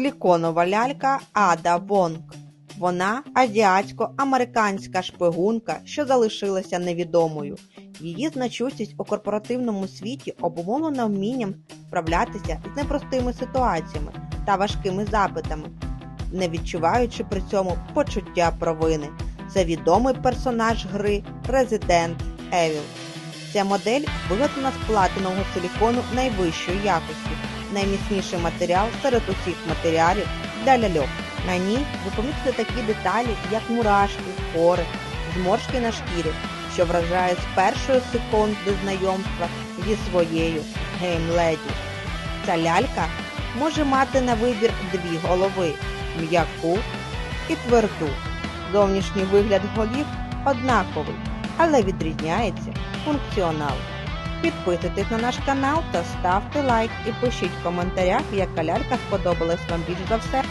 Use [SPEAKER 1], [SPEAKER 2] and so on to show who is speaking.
[SPEAKER 1] Силіконова лялька Ада Вонг. Вона азіатсько-американська шпигунка, що залишилася невідомою. Її значущість у корпоративному світі обумовлена вмінням справлятися з непростими ситуаціями та важкими запитами, не відчуваючи при цьому почуття провини. Це відомий персонаж гри Resident Evil. Ця модель виготовлена з платинового силікону найвищої якості, найміцніший матеріал серед усіх матеріалів для ляльок. На ній ви такі деталі, як мурашки, пори, зморшки на шкірі, що вражають з першої секунди знайомства зі своєю геймледі. Ця лялька може мати на вибір дві голови м'яку і тверду. Зовнішній вигляд голів однаковий, але відрізняється функціонал. Підписуйтесь на наш канал та ставте лайк і пишіть в коментарях, яка лялька сподобалась вам більш за все.